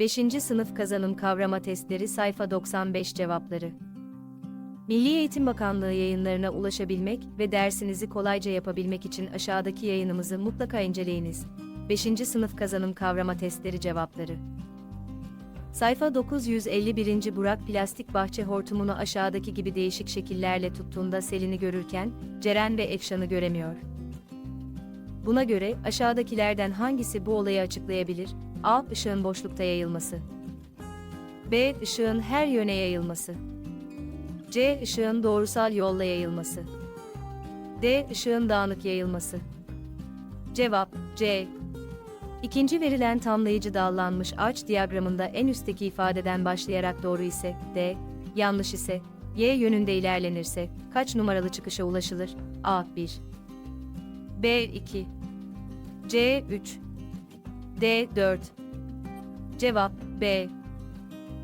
5. sınıf kazanım kavrama testleri sayfa 95 cevapları. Milli Eğitim Bakanlığı yayınlarına ulaşabilmek ve dersinizi kolayca yapabilmek için aşağıdaki yayınımızı mutlaka inceleyiniz. 5. sınıf kazanım kavrama testleri cevapları. Sayfa 951. Burak plastik bahçe hortumunu aşağıdaki gibi değişik şekillerle tuttuğunda Selin'i görürken, Ceren ve Efşan'ı göremiyor. Buna göre aşağıdakilerden hangisi bu olayı açıklayabilir? A. Işığın boşlukta yayılması. B. Işığın her yöne yayılması. C. Işığın doğrusal yolla yayılması. D. Işığın dağınık yayılması. Cevap C. İkinci verilen tamlayıcı dallanmış ağaç diyagramında en üstteki ifadeden başlayarak doğru ise D, yanlış ise Y yönünde ilerlenirse kaç numaralı çıkışa ulaşılır? A1 B2 C3 D4 Cevap B.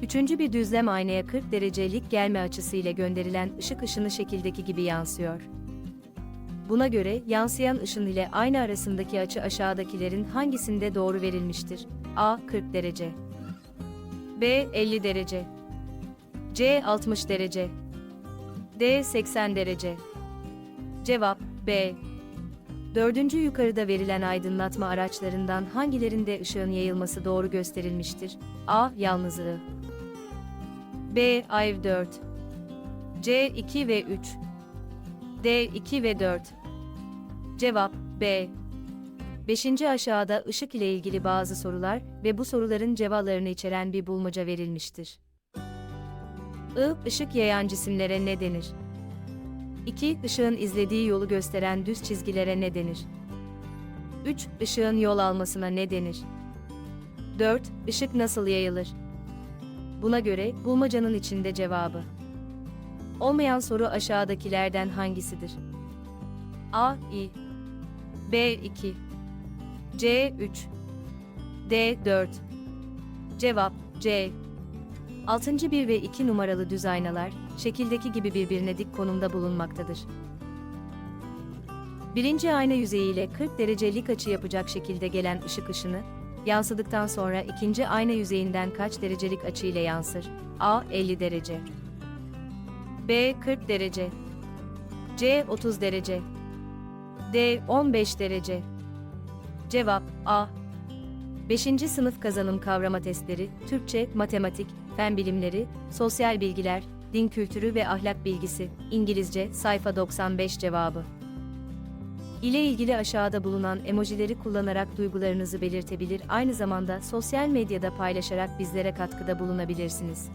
Üçüncü bir düzlem aynaya 40 derecelik gelme açısı ile gönderilen ışık ışını şekildeki gibi yansıyor. Buna göre yansıyan ışın ile ayna arasındaki açı aşağıdakilerin hangisinde doğru verilmiştir? A. 40 derece B. 50 derece C. 60 derece D. 80 derece Cevap B. Dördüncü yukarıda verilen aydınlatma araçlarından hangilerinde ışığın yayılması doğru gösterilmiştir? A. Yalnız. B. Ayv 4 C. 2 ve 3 D. 2 ve 4 Cevap B. Beşinci aşağıda ışık ile ilgili bazı sorular ve bu soruların cevaplarını içeren bir bulmaca verilmiştir. I. ışık yayan cisimlere ne denir? 2. Işığın izlediği yolu gösteren düz çizgilere ne denir? 3. Işığın yol almasına ne denir? 4. Işık nasıl yayılır? Buna göre bulmacanın içinde cevabı. Olmayan soru aşağıdakilerden hangisidir? A. İ B. 2 C. 3 D. 4 Cevap C. 6. 1 ve 2 numaralı düz aynalar, şekildeki gibi birbirine dik konumda bulunmaktadır. Birinci ayna yüzeyiyle 40 derecelik açı yapacak şekilde gelen ışık ışını, yansıdıktan sonra ikinci ayna yüzeyinden kaç derecelik açı ile yansır? A. 50 derece B. 40 derece C. 30 derece D. 15 derece Cevap A. 5. sınıf kazanım kavrama testleri, Türkçe, matematik, fen bilimleri, sosyal bilgiler, din kültürü ve ahlak bilgisi, İngilizce, sayfa 95 cevabı. ile ilgili aşağıda bulunan emojileri kullanarak duygularınızı belirtebilir, aynı zamanda sosyal medyada paylaşarak bizlere katkıda bulunabilirsiniz.